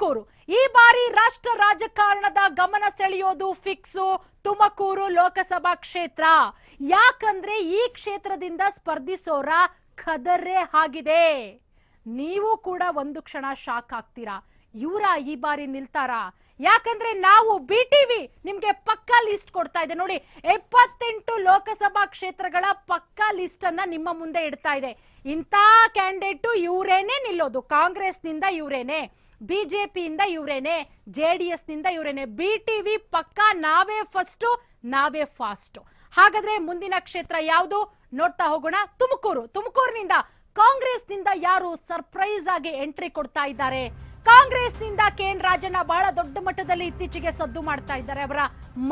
ತುಮಕೂರು. ಈ ಬಾರಿ ರಾಷ್ಟ್ರ ರಾಜಕಾರಣದ ಗಮನ ಸೆಳೆಯೋದು ಫಿಕ್ಸು. ತುಮಕೂರು ಲೋಕಸಭಾ ಕ್ಷೇತ್ರ. ಯಾಕಂದ್ರೆ ಈ ಕ್ಷೇತ್ರದಿಂದ ಸ್ಪರ್ಧಿಸೋರ ಖದರ್ರೆ ಆಗಿದೆ. ನೀವು ಕೂಡ ಒಂದು ಕ್ಷಣ ಶಾಕ್ ಆಗ್ತೀರಾ? ಇವರ ಈ ಬಾರಿ ನಿಲ್ತಾರಾ? ಯಾಕಂದ್ರೆ ನಾವು ಬಿ ಟಿವಿ ನಿಮ್ಗೆ ಪಕ್ಕಾ ಲಿಸ್ಟ್ ಕೊಡ್ತಾ ಇದೆ. ನೋಡಿ, ಎಪ್ಪತ್ತೆಂಟು ಲೋಕಸಭಾ ಕ್ಷೇತ್ರಗಳ ಪಕ್ಕಾ ಲಿಸ್ಟ್ ಅನ್ನ ನಿಮ್ಮ ಮುಂದೆ ಇಡ್ತಾ ಇದೆ. ಇಂಥ ಕ್ಯಾಂಡಿಡೇಟ್ ಇವರೇನೆ ನಿಲ್ಲೋದು? ಕಾಂಗ್ರೆಸ್ನಿಂದ ಇವರೇನೆ? ಬಿಜೆಪಿಯಿಂದ ಇವರೇನೆ? ಜೆ ಡಿ ಎಸ್ನಿಂದ ಇವರೇನೆ? ಬಿ ಟಿವಿ ಪಕ್ಕಾ ನಾವೇ ಫಸ್ಟ್ ನಾವೇ ಫಾಸ್ಟ್ ಹಾಗಾದ್ರೆ ಮುಂದಿನ ಕ್ಷೇತ್ರ ಯಾವುದು? ನೋಡ್ತಾ ಹೋಗೋಣ. ತುಮಕೂರು. ತುಮಕೂರಿನಿಂದ ಕಾಂಗ್ರೆಸ್ನಿಂದ ಯಾರು ಸರ್ಪ್ರೈಸ್ ಆಗಿ ಎಂಟ್ರಿ ಕೊಡ್ತಾ ಇದ್ದಾರೆ? ಕಾಂಗ್ರೆಸ್ನಿಂದ ಕೆ ಎನ್ ರಾಜಣ್ಣ ಬಹಳ ದೊಡ್ಡ ಮಟ್ಟದಲ್ಲಿ ಇತ್ತೀಚೆಗೆ ಸದ್ದು ಮಾಡ್ತಾ ಇದ್ದಾರೆ. ಅವರ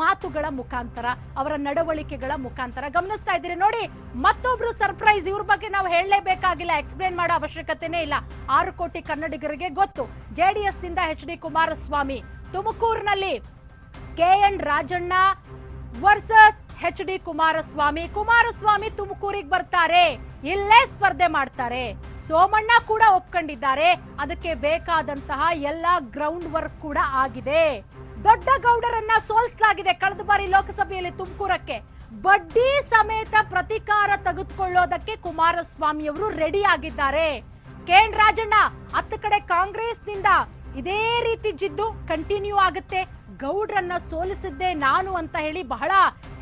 ಮಾತುಗಳ ಮುಖಾಂತರ, ಅವರ ನಡವಳಿಕೆಗಳ ಮುಖಾಂತರ ಗಮನಿಸ್ತಾ ಇದ್ದೀರಿ. ನೋಡಿ, ಮತ್ತೊಬ್ರು ಸರ್ಪ್ರೈಸ್, ಇವ್ರ ಬಗ್ಗೆ ನಾವು ಹೇಳಲೇಬೇಕಾಗಿಲ್ಲ. ಎಕ್ಸ್ಪ್ಲೇನ್ ಮಾಡೋ ಅವಶ್ಯಕತೆನೇ ಇಲ್ಲ. ಆರು ಕೋಟಿ ಕನ್ನಡಿಗರಿಗೆ ಗೊತ್ತು. ಜೆಡಿಎಸ್ನಿಂದ ಎಚ್ ಡಿ ಕುಮಾರಸ್ವಾಮಿ, ತುಮಕೂರಿನಲ್ಲಿ K N Rajanna versus H D Kumaraswamy Kumaraswamy ತುಮಕೂರಿಗೆ ಬರ್ತಾರೆ. ಇಲ್ಲೇ ಸ್ಪರ್ಧೆ ಮಾಡ್ತಾರೆ. ಸೋಮಣ್ಣ ಕೂಡ ಒಪ್ಕೊಂಡಿದ್ದಾರೆ. ಅದಕ್ಕೆ ಬೇಕಾದಂತಹ ಎಲ್ಲ ಗ್ರೌಂಡ್ ವರ್ಕ್ ಕೂಡ ಆಗಿದೆ. ದೊಡ್ಡ ಗೌಡರನ್ನ ಸೋಲಿಸಲಾಗಿದೆ ಕಳೆದ ಬಾರಿ ಲೋಕಸಭೆಯಲ್ಲಿ ತುಮಕೂರಕ್ಕೆ. ಬಡ್ಡಿ ಸಮೇತ ಪ್ರತಿಕಾರ ತೆಗೆದುಕೊಳ್ಳೋದಕ್ಕೆ ಕುಮಾರಸ್ವಾಮಿ ಅವರು ರೆಡಿ ಆಗಿದ್ದಾರೆ. ಕೆ ರಾಜಣ್ಣ, ಹತ್ತು ಕಡೆ ಕಾಂಗ್ರೆಸ್ನಿಂದ ಇದೇ ರೀತಿ ಜಿದ್ದು ಕಂಟಿನ್ಯೂ ಆಗುತ್ತೆ. ಗೌಡ್ರನ್ನ ಸೋಲಿಸಿದ್ದೆ ನಾನು ಅಂತ ಹೇಳಿ ಬಹಳ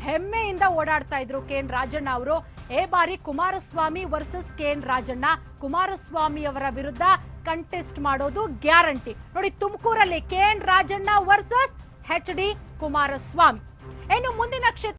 ಹೆಮ್ಮೆಯಿಂದ ಓಡಾಡ್ತಾ ಇದ್ರು ಕೆ ಎನ್ ರಾಜಣ್ಣ ಅವರು. ಏ ಬಾರಿ Kumaraswamy versus K N Rajanna. Kumaraswamy ಅವರ ವಿರುದ್ಧ ಕಂಟೆಸ್ಟ್ ಮಾಡೋದು ಗ್ಯಾರಂಟಿ. ನೋಡಿ, ತುಮಕೂರಲ್ಲಿ K N Rajanna versus H D Kumaraswamy. ಇನ್ನು ಮುಂದಿನ ಕ್ಷೇತ್ರ